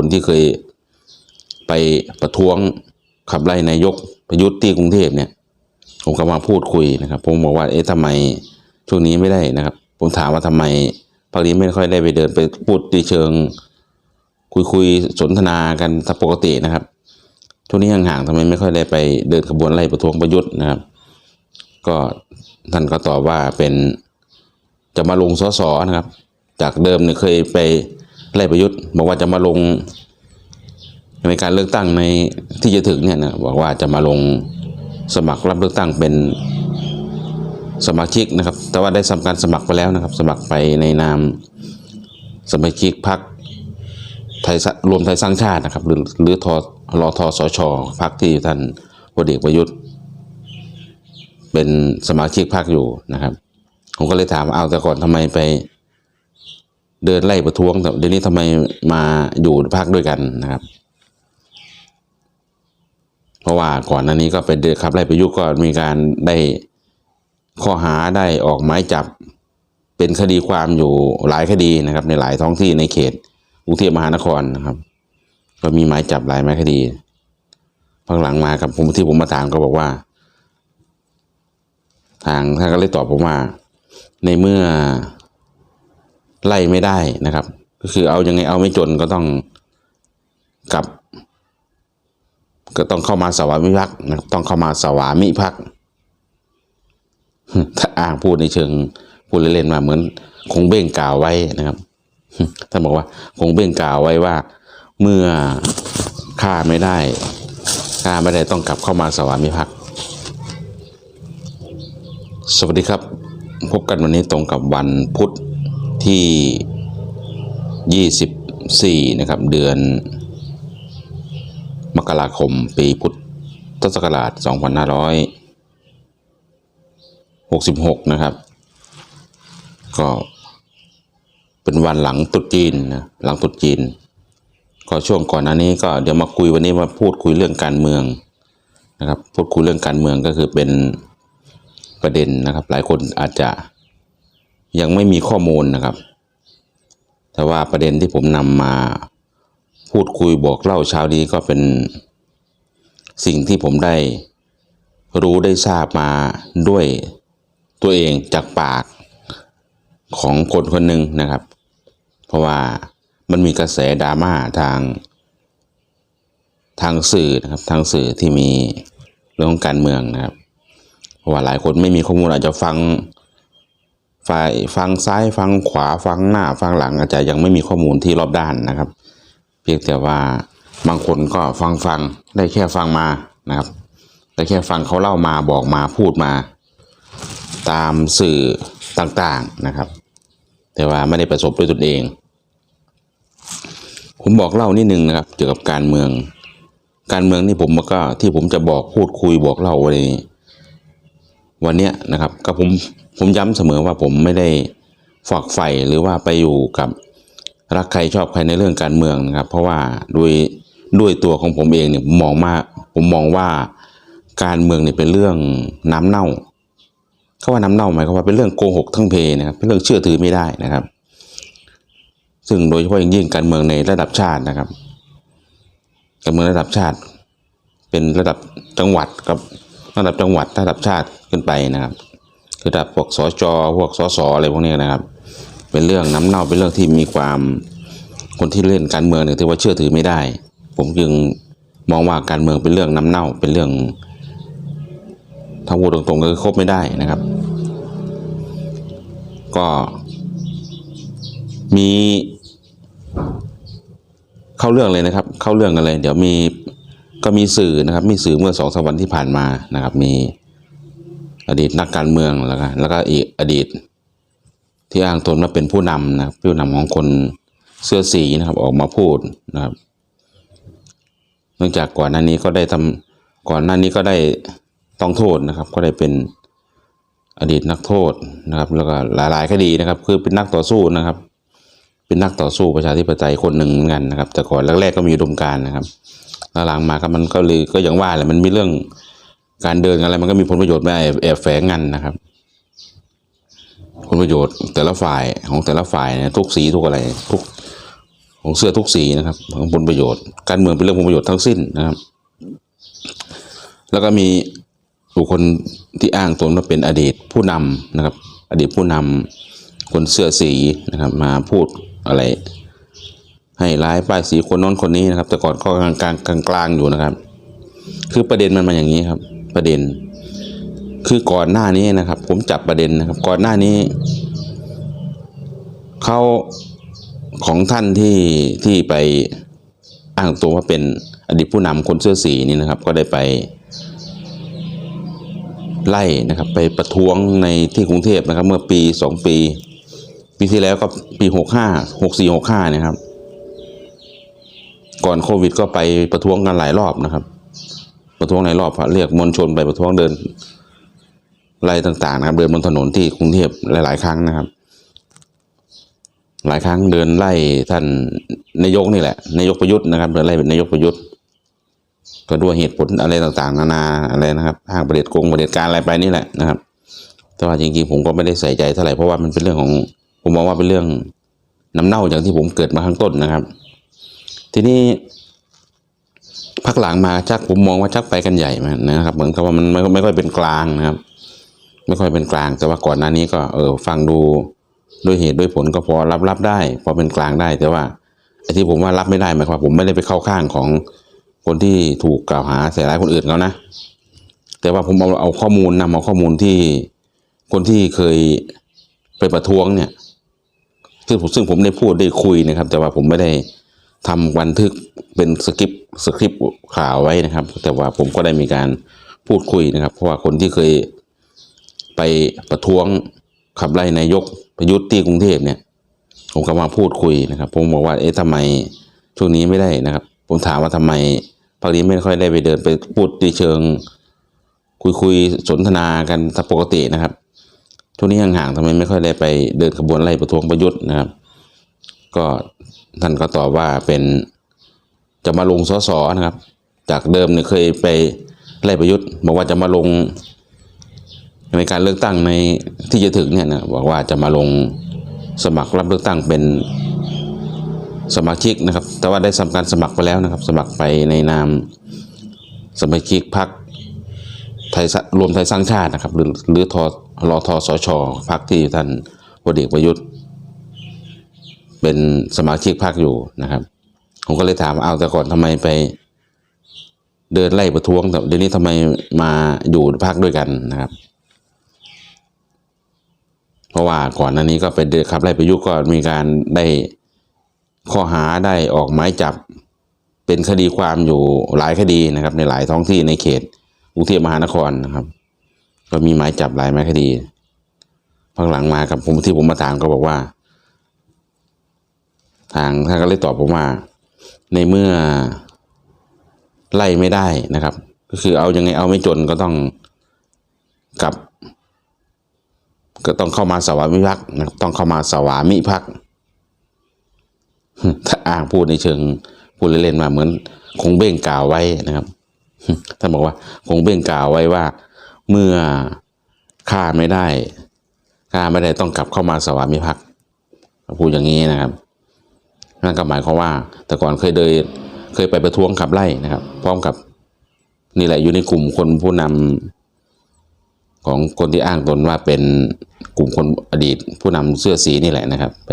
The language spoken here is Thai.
คนที่เคยไปประท้วงขับไล่นายกประยุทธ์ที่กรุงเทพเนี่ยผมก็มาพูดคุยนะครับ ผมบอกว่าเอ๊ะทำไมช่วงนี้ไม่ได้นะครับ ผมถามว่าทำไมพรรคนี้ไม่ค่อยได้ไปเดินไปพูดในเชิง คุยคุยสนทนากันตามปกตินะครับช่วงนี้ห่างๆทำไมไม่ค่อยได้ไปเดินขบวนไล่ประท้วงประยุทธ์นะครับ ก็ท่านก็ตอบว่าเป็นจะมาลงสสนะครับ จากเดิมเนี่ยเคยไป ไล่ประยุทธ์บอกว่าจะมาลง ในการเลือกตั้งในที่จะถึงเนี่ยนะบอกว่าจะมาลงสมัครรับเลือกตั้งเป็นสมาชิกนะครับ แต่ว่าได้ทำการสมัครไปแล้วนะครับ สมัครไปในนามสมาชิกพรรคไทยรวมไทยสร้างชาตินะครับ หรือหรือทอรอทอสชพรรคที่ท่านพลเอกประยุทธ์ เป็นสมาชิกพรรคอยู่นะครับ ผมก็เลยถามเอาแต่ก่อนทำไมไป เดินไล่ประท้วงแต่เดี๋ยวนี้ทำไมมาอยู่พรรคด้วยกันนะครับ เพราะว่าก่อนหน้านี้ก็ไปเดินขับไล่ประยุทธ์ก็มีการได้ข้อหาได้ออกหมายจับ เป็นคดีความอยู่หลายคดีนะครับ ในหลายท้องที่ในเขตกรุงเทพมหานครนะครับ ก็มีหมายจับหลายหมายคดีพักหลังมากับผมที่ผมมาถามก็บอกว่า ทางท่านก็เลยตอบผมว่า ในเมื่อ ไล่ไม่ได้นะครับ ก็คือเอายังไงเอาไม่จนก็ต้องกลับ ก็ต้องเข้ามาสวามิภักดิ์นะครับต้องเข้ามาสวามิภักดิ์ถ้าอ้างพูดในเชิงพูดเล่นๆมาเหมือน คงเบ้งกล่าวไว้นะครับท่านบอกว่า คงเบ้งกล่าวไว้ว่า เมื่อฆ่าไม่ได้ฆ่าไม่ได้ต้องกลับเข้ามาสวามิภักดิ์สวัสดีครับ พบกันวันนี้ตรงกับวันพุธ ที่ 24 นะครับ เดือน มกราคม ปีพุทธศักราช 2566 นะครับ ก็เป็นวันหลังตรุษจีนนะหลังตรุษจีน ก็ช่วงก่อนหน้านี้ก็เดี๋ยวมาคุยวันนี้มาพูดคุยเรื่องการเมืองนะครับพูดคุยเรื่องการเมืองก็คือเป็นประเด็นนะครับ หลายคนอาจจะ ยังไม่มีข้อมูลนะครับ แต่ว่าประเด็นที่ผมนำมาพูดคุยบอกเล่าเช้านี้ก็เป็นสิ่งที่ผมได้รู้ได้ทราบมาด้วยตัวเองจากปากของคนคนหนึ่งนะครับ เพราะว่ามันมีกระแสดราม่าทางทางสื่อนะครับทางสื่อที่มีเรื่องของการเมืองนะครับ เพราะว่าหลายคนไม่มีข้อมูลอาจจะฟัง ฝ่ายฟังซ้ายฟังขวาฟังหน้าฟังหลัง อาจจะยังไม่มีข้อมูลที่รอบด้านนะครับ เพียงแต่ว่าบางคนก็ฟังฟังได้แค่ฟังมานะครับได้แค่ฟังเขาเล่ามาบอกมาพูดมา ตามสื่อต่างๆนะครับ แต่ว่าไม่ได้ประสบด้วยตนเอง ผมบอกเล่านิดนึงนะครับ เกี่ยวกับการเมือง การเมืองนี่ผมก็ที่ผมจะบอกพูดคุยบอกเล่าวันนี้ วันเนี้ยนะครับก็ผมผมย้ำเสมอว่าผมไม่ได้ฝักใฝ่หรือว่าไปอยู่กับรักใครชอบใครในเรื่องการเมืองนะครับ เพราะว่าด้วยด้วยตัวของผมเองเนี่ยผมมองมากผมมองว่าการเมืองเนี่ยเป็นเรื่องน้ำเน่าเขาว่าน้ำเน่าหมายความว่าเป็นเรื่องโกหกทั้งเพนะครับเป็นเรื่องเชื่อถือไม่ได้นะครับ ซึ่งโดยเฉพาะอย่างยิ่งการเมืองในระดับชาตินะครับ การเมืองระดับชาติ เป็นระดับจังหวัดกับ ระดับจังหวัดระดับชาติขึ้นไปนะครับ คือระดับพวกสจพวกสสอะไรพวกนี้นะครับ เป็นเรื่องน้ำเน่าเป็นเรื่องที่มีความคนที่เล่นการเมืองเนี่ยถือว่าเชื่อถือไม่ได้ ผมจึงมองว่าการเมืองเป็นเรื่องน้ำเน่าเป็นเรื่องถ้าพูดตรงๆก็คือคบไม่ได้นะครับ ก็มีเข้าเรื่องเลยนะครับ เข้าเรื่องกันเลย เดี๋ยวมี ก็มีสื่อนะครับ มีสื่อเมื่อสองสวันที่ผ่านมานะครับ มีอดีตนักการเมืองแล้วก็แล้วก็อีกอดีต ที่อ้างตนว่าเป็นผู้นำนะผู้นำของคนเสื้อสีนะครับออกมาพูดนะครับ เนื่องจากก่อนหน้านี้ก็ได้ทำก่อนหน้านี้ก็ได้ต้องโทษนะครับ ก็ได้เป็นอดีตนักโทษนะครับ แล้วก็หลาย ๆ คดีนะครับ คือเป็นนักต่อสู้นะครับ เป็นนักต่อสู้ประชาธิปไตยคนหนึ่งเหมือนกันนะครับ แต่ก่อนแรกๆก็มีอุดมการนะครับ หลังมาก็มันก็เลยก็อย่างว่าแหละมันมีเรื่องการเดินอะไร มันก็มีผลประโยชน์มาแอบแอบแฝงกันนะครับ ผลประโยชน์แต่ละฝ่ายของแต่ละฝ่ายเนี่ยทุกสีทุกอะไรทุกของเสื้อทุกสีนะครับ ของผลประโยชน์ การเมืองเป็นเรื่องผลประโยชน์ทั้งสิ้นนะครับ แล้วก็มีบุคคลที่อ้างตนว่าเป็นอดีตผู้นำนะครับ อดีตผู้นำคนเสื้อสีนะครับ มาพูดอะไร ให้ร้ายป้ายสีคนน้นคนนี้นะครับ แต่ก่อนก็กลางกลางกลางกลางอยู่นะครับ คือประเด็นมันมาอย่างนี้ครับ ประเด็น คือก่อนหน้านี้นะครับ ผมจับประเด็นนะครับ ก่อนหน้านี้เขาของท่านที่ที่ไปอ้างตัวว่าเป็นอดีตผู้นำคนเสื้อสีนี่นะครับ ก็ได้ไปไล่นะครับ ไปประท้วงในที่กรุงเทพนะครับ เมื่อปีสองปี ปีที่แล้วก็ปีหกห้าหกสี่หกห้านะครับ ก่อนโควิด ก็ไปประท้วงกันหลายรอบนะครับ ประท้วงหลายรอบเรียกมวลชนไปประท้วงเดินไล่ต่างๆนะครับ เดินบนถนนที่กรุงเทพหลาย ๆ ครั้งนะครับ หลายครั้งเดินไล่ท่านนายกนี่แหละนายกประยุทธ์นะครับเดินไล่นายกประยุทธ์ก็ด้วยเหตุผลอะไรต่างๆ นานาอะไรนะครับห้างประเด็จกงประเด็จการอะไรไปนี่แหละนะครับ แต่ว่าจริงๆผมก็ไม่ได้ใส่ใจเท่าไหร่เพราะว่ามันเป็นเรื่องของผมมองว่าเป็นเรื่องน้ำเน่าอย่างที่ผมเกิดมาข้างต้นนะครับ ทีนี้พักหลังมาชักผมมองว่าชักไปกันใหญ่มานะครับ เหมือนกับว่ามันไม่ไม่ค่อยเป็นกลางนะครับ ไม่ค่อยเป็นกลาง แต่ว่าก่อนหน้านี้ก็ เออ ฟังดูด้วยเหตุด้วยผลก็พอรับรับได้ พอเป็นกลางได้ แต่ว่าไอ้ที่ผมว่ารับไม่ได้หมายความว่าผมไม่ได้ไปเข้าข้างของคนที่ถูกกล่าวหาใส่ร้ายคนอื่นเขานะ แต่ว่าผมเอาเอาข้อมูลนำเอาข้อมูลที่คนที่เคยไปประท้วงเนี่ยซึ่งผมซึ่งผมได้พูดได้คุยนะครับ แต่ว่าผมไม่ได้ ทำบันทึกเป็นสคริปต์สคริปต์ข่าวไว้นะครับ แต่ว่าผมก็ได้มีการพูดคุยนะครับ เพราะว่าคนที่เคยไปประท้วงขับไล่นายกประยุทธ์ที่กรุงเทพเนี่ยผมก็มาพูดคุยนะครับ ผมบอกว่าเอ๊ะทำไมช่วงนี้ไม่ได้นะครับ ผมถามว่าทำไมภาคนี้ไม่ค่อยได้ไปเดินไปพูดในเชิง คุยคุยสนทนากันตามปกตินะครับช่วงนี้ห่างๆทำไมไม่ค่อยได้ไปเดินขบวนไล่ประท้วงประยุทธ์นะครับ ก็ท่านก็ตอบว่าเป็นจะมาลงสสนะครับ จากเดิมเนี่ยเคยไปไล่ประยุทธ์ บอกว่าจะมาลง ในการเลือกตั้งในที่จะถึงเนี่ยนะบอกว่าจะมาลงสมัครรับเลือกตั้งเป็นสมาชิกนะครับ แต่ว่าได้ทำการสมัครไปแล้วนะครับ สมัครไปในนามสมาชิกพรรคไทยรวมไทยสร้างชาตินะครับ หรือหรือทอรอทอสชพรรคที่ท่านพลเอกประยุทธ์ เป็นสมาชิกพรรคอยู่นะครับ ผมก็เลยถามเอาแต่ก่อนทำไมไป เดินไล่ประท้วงแต่เดี๋ยวนี้ทำไมมาอยู่พรรคด้วยกันนะครับ เพราะว่าก่อนหน้านี้ก็ไปเดินขับไล่ประยุทธ์ก็มีการได้ข้อหาได้ออกหมายจับเป็นคดีความอยู่หลายคดีนะครับ ในหลายท้องที่ในเขตกรุงเทพมหานครนะครับ ก็มีหมายจับหลายหมายคดีพักหลังมากับผมที่ผมมาถามก็บอกว่า ทางท่านก็เลยตอบผมว่า ในเมื่อไล่ไม่ได้นะครับ ก็คือเอายังไงเอาไม่จนก็ต้องกลับ ก็ต้องเข้ามาสวามิภักดิ์นะต้องเข้ามาสวามิภักดิ์ถ้าอ้างพูดในเชิงพูดเล่นๆมาเหมือนคงเบ้งกล่าวไว้นะครับท่านบอกว่า คงเบ้งกล่าวไว้ว่า เมื่อฆ่าไม่ได้ฆ่าไม่ได้ต้องกลับเข้ามาสวามิภักดิ์พูดอย่างนี้นะครับ นั่นก็หมายความว่า แต่ก่อนเคยเดินเคยไปประท้วงขับไล่นะครับ พร้อมกับนี่แหละอยู่ในกลุ่มคนผู้นำของคนที่อ้างตนว่าเป็นกลุ่มคนอดีตผู้นำเสื้อสีนี่แหละนะครับ ไป